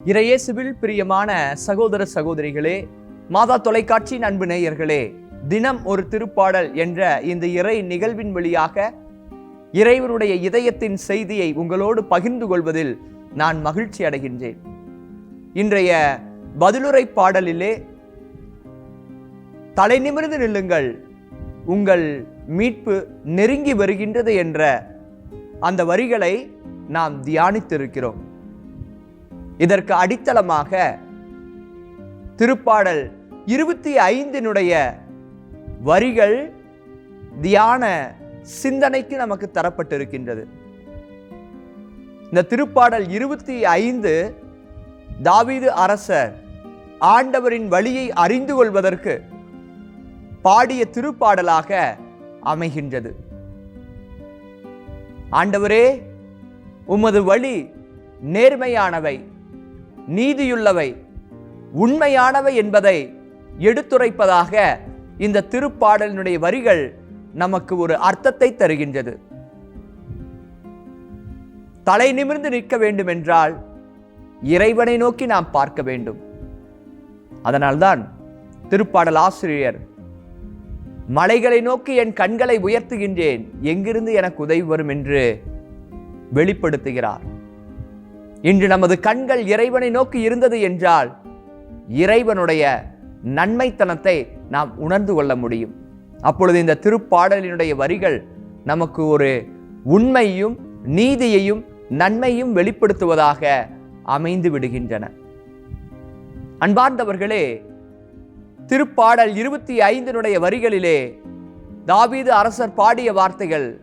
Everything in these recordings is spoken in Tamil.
இறையேசுவில் பிரியமான சகோதர சகோதரிகளே மாதா தொலைக்காட்சியின் அன்பு நேயர்களே தினம் ஒரு திருப்பாடல் என்ற இந்த இறை நிகழ்வின் வழியாக இறைவனுடைய இதயத்தின் செய்தியை உங்களோடு பகிர்ந்து கொள்வதில் நான் மகிழ்ச்சி அடைகின்றேன். இன்றைய பதிலுரை பாடலிலே தலை நிமிர்ந்து நில்லுங்கள் உங்கள் மீட்பு நெருங்கி வருகின்றது என்ற அந்த வரிகளை நாம் தியானித்திருக்கிறோம். இதற்கு அடித்தளமாக திருப்பாடல் இருபத்தி ஐந்தினுடைய வரிகள் தியான சிந்தனைக்கு நமக்கு தரப்பட்டிருக்கின்றது. இந்த திருப்பாடல் இருபத்தி ஐந்து தாவீது அரசர் ஆண்டவரின் வழியை அறிந்து கொள்வதற்கு பாடிய திருப்பாடலாக அமைகின்றது. ஆண்டவரே உமது வழி நேர்மையானவை. நீதியுள்ளவை உண்மையானவை என்பதை எடுத்துரைப்பதாக இந்த திருப்பாடலினுடைய வரிகள் நமக்கு ஒரு அர்த்தத்தை தருகின்றது. தலை நிமிர்ந்து நிற்க வேண்டும் என்றால் இறைவனை நோக்கி நாம் பார்க்க வேண்டும். அதனால்தான் திருப்பாடல் ஆசிரியர் மலைகளை நோக்கி என் கண்களை உயர்த்துகின்றேன் எங்கிருந்து எனக்கு உதவி வரும் என்று வெளிப்படுத்துகிறார். இன்று நமது கண்கள் இறைவனை நோக்கி இருந்தது என்றால் இறைவனுடைய நன்மைத்தனத்தை நாம் உணர்ந்து கொள்ள முடியும். அப்பொழுது இந்த திருப்பாடலினுடைய வரிகள் நமக்கு ஒரு உண்மையும் நீதியையும் நன்மையும் வெளிப்படுத்துவதாக அமைந்து விடுகின்றன. அன்பார்ந்தவர்களே திருப்பாடல் இருபத்தி ஐந்தினுடைய வரிகளிலே தாவீது அரசர் பாடிய வார்த்தைகள்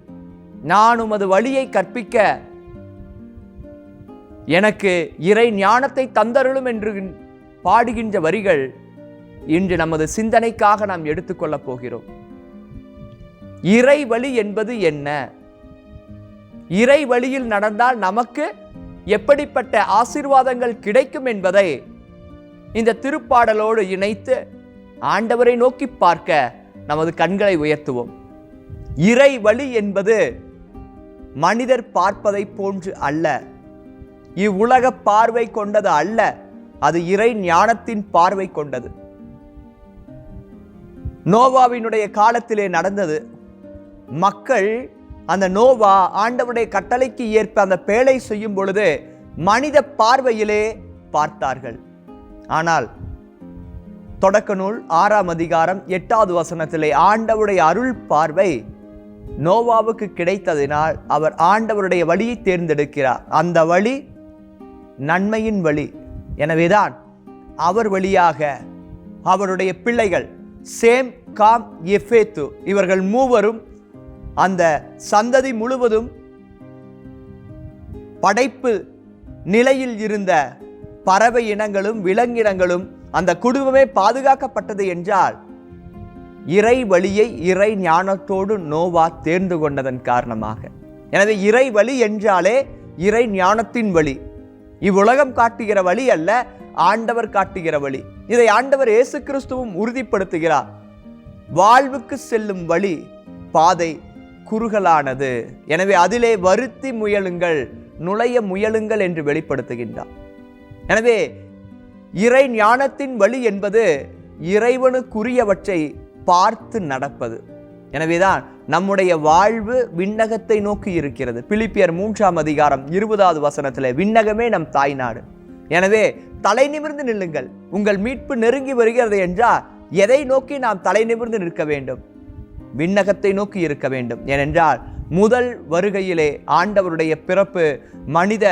நான் உமது வழியை கற்பிக்க எனக்கு இறை ஞானத்தை தந்தருளும் என்று பாடுகின்ற வரிகள் இன்று நமது சிந்தனைக்காக நாம் எடுத்துக்கொள்ளப் போகிறோம். இறை வழி என்பது என்ன? இறை வழியில் நடந்தால் நமக்கு எப்படிப்பட்ட ஆசீர்வாதங்கள் கிடைக்கும் என்பதை இந்த திருப்பாடலோடு இணைத்து ஆண்டவரை நோக்கி பார்க்க நமது கண்களை உயர்த்துவோம். இறை வழி என்பது மனிதர் பார்ப்பதை போன்று அல்ல. இவ்வுலக பார்வை கொண்டது அல்ல அது இறை ஞானத்தின் பார்வை கொண்டது. நோவாவினுடைய காலத்திலே நடந்தது. மக்கள் அந்த நோவா ஆண்டவருடைய கட்டளைக்கு ஏற்ப அந்த பேழை செய்யும் பொழுது மனித பார்வையிலே பார்த்தார்கள். ஆனால் தொடக்க நூல் ஆறாம் அதிகாரம் எட்டாவது வசனத்திலே ஆண்டவருடைய அருள் பார்வை நோவாவுக்கு கிடைத்ததினால் அவர் ஆண்டவருடைய வழியை தேர்ந்தெடுக்கிறார். அந்த வழி நன்மையின் வழி. எனவேதான் அவர் வழியாக அவருடைய பிள்ளைகள் சேம் காம் எஃபேத்து இவர்கள் மூவரும் அந்த சந்ததி முழுவதும் படைப்பு நிலையில் இருந்த பறவை இனங்களும் விலங்கினங்களும் அந்த குடும்பமே பாதுகாக்கப்பட்டது என்றால் இறை வழியை இறை ஞானத்தோடு நோவா தேர்ந்து கொண்டதன் காரணமாக. எனவே இறை வழி என்றாலே இறை ஞானத்தின் வழி. இவ்வுலகம் காட்டுகிற வழி அல்ல ஆண்டவர் காட்டுகிற வழி. இதை ஆண்டவர் இயேசு கிறிஸ்துவும் உறுதிப்படுத்துகிறார். வாழ்வுக்கு செல்லும் வழி பாதை குறுகலானது. எனவே அதிலே வருத்தி முயலுங்கள் நுழைய முயலுங்கள் என்று வெளிப்படுத்துகின்றார். எனவே இறை ஞானத்தின் வழி என்பது இறைவனுக்குரியவற்றை பார்த்து நடப்பது. எனவேதான் நம்முடைய வாழ்வு விண்ணகத்தை நோக்கி இருக்கிறது. பிலிப்பியர் மூன்றாம் அதிகாரம் இருபதாவது வசனத்தில் விண்ணகமே நம் தாய்நாடு. எனவே தலை நிமிர்ந்து நில்லுங்கள். உங்கள் மீட்பு நெருங்கி வருகிறது என்றால் எதை நோக்கி நாம் தலை நிமிர்ந்து நிற்க வேண்டும்? விண்ணகத்தை நோக்கி இருக்க வேண்டும். ஏனென்றால் முதல் வருகையிலே ஆண்டவருடைய பிறப்பு மனித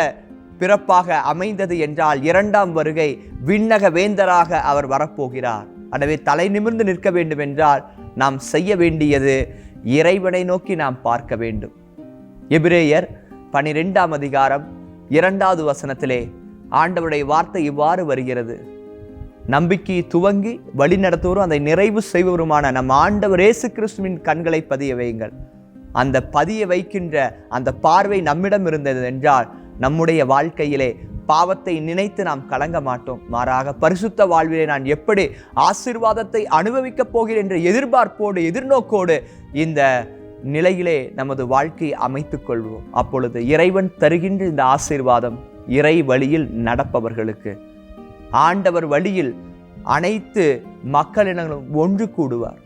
பிறப்பாக அமைந்தது என்றால் இரண்டாம் வருகை விண்ணக வேந்தராக அவர் வரப்போகிறார். எனவே தலை நிமிர்ந்து நிற்க வேண்டும் என்றால் நாம் செய்ய வேண்டியது இறைவனை நோக்கி நாம் பார்க்க வேண்டும். எபிரேயர் பனிரெண்டாம் அதிகாரம் இரண்டாவது வசனத்திலே ஆண்டவருடைய வார்த்தை இவ்வாறு வருகிறது. நம்பிக்கை துவங்கி வழி நடத்துவரும் அதை நிறைவு செய்வருமான நம் ஆண்டவர் இயேசு கிறிஸ்துவின் கண்களை பதிய வையுங்கள். அந்த பதிய வைக்கின்ற அந்த பார்வை நம்மிடம் இருந்தது என்றால் நம்முடைய வாழ்க்கையிலே பாவத்தை நினைத்து நாம் கலங்க மாட்டோம். மாறாக பரிசுத்த வாழ்விலே நான் எப்படி ஆசிர்வாதத்தை அனுபவிக்கப் போகிறேன் என்ற எதிர்பார்ப்போடு எதிர்நோக்கோடு இந்த நிலையிலே நமது வாழ்க்கையை அமைத்துக் கொள்வோம். அப்பொழுது இறைவன் தருகின்ற இந்த ஆசீர்வாதம் இறை வழியில் நடப்பவர்களுக்கு. ஆண்டவர் வழியில் அனைத்து மக்களினங்களும் ஒன்று கூடுவார்.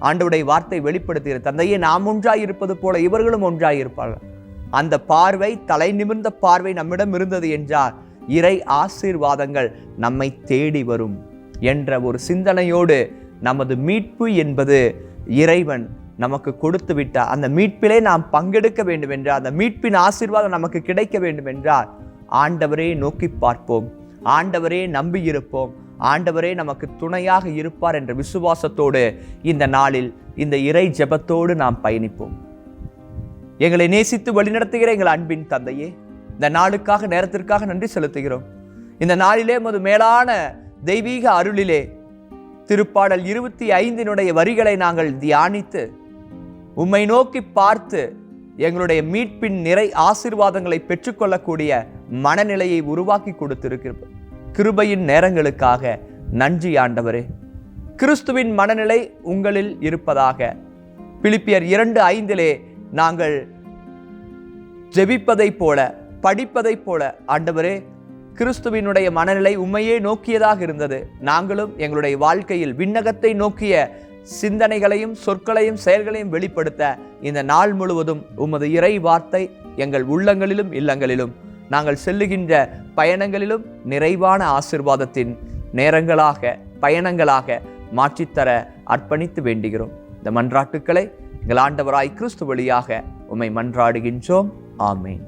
ஆண்டவுடைய வார்த்தை வெளிப்படுத்துகிற தந்தையே நாம் ஒன்றாய் இருப்பது போல இவர்களும் ஒன்றாய் இருப்பார்கள் அந்த பார்வை தலை நிமிர்ந்த பார்வை நம்மிடம் இருந்தது என்றால் இறை ஆசீர்வாதங்கள் நம்மை தேடி வரும் என்ற ஒரு சிந்தனையோடு நமது மீட்பு என்பது இறைவன் நமக்கு கொடுத்து விட்டார் அந்த மீட்பிலே நாம் பங்கெடுக்க வேண்டும் என்றால் அந்த மீட்பின் ஆசீர்வாதம் நமக்கு கிடைக்க வேண்டும் என்றால் ஆண்டவரே நோக்கி பார்ப்போம். ஆண்டவரே நம்பி இருப்போம். ஆண்டவரே நமக்கு துணையாக இருப்பார் என்ற விசுவாசத்தோடு இந்த நாளில் இந்த இறை ஜெபத்தோடு நாம் பயணிப்போம். எங்களை நேசித்து வழிநடத்துகிற எங்கள் அன்பின் தந்தையே இந்த நாளுக்காக நேரத்திற்காக நன்றி செலுத்துகிறோம். இந்த நாளிலே மது மேலான தெய்வீக அருளிலே திருப்பாடல் இருபத்தி ஐந்தினுடைய வரிகளை நாங்கள் தியானித்து உம்மை நோக்கி பார்த்து எங்களுடைய மீட்பின் நிறை ஆசீர்வாதங்களை பெற்றுக்கொள்ளக்கூடிய மனநிலையை உருவாக்கி கொடுத்திருக்கிறோம். கிருபையின் நேரங்களுக்காக நன்றி ஆண்டவரே. கிறிஸ்துவின் மனநிலை உங்களில் இருப்பதாக பிலிப்பியர் இரண்டு ஐந்திலே நாங்கள் ஜெபிப்பதைப் போல படிப்பதைப் போல ஆண்டவரே கிறிஸ்துவினுடைய மனநிலை உண்மையே நோக்கியதாக இருந்தது. நாங்களும் எங்களுடைய வாழ்க்கையில் விண்ணகத்தை நோக்கிய சிந்தனைகளையும் சொற்களையும் செயல்களையும் வெளிப்படுத்த இந்த நாள் முழுவதும் உமது இறை வார்த்தை எங்கள் உள்ளங்களிலும் இல்லங்களிலும் நாங்கள் செல்லுகின்ற பயணங்களிலும் நிறைவான ஆசிர்வாதத்தின் நேரங்களாக பயணங்களாக மாற்றித்தர அர்ப்பணித்து வேண்டுகிறோம். இந்த மன்றாட்டுக்களை எங்கள் ஆண்டவராய் கிறிஸ்து வழியாக உம்மை மன்றாடுகின்றோம். ஆமேன்.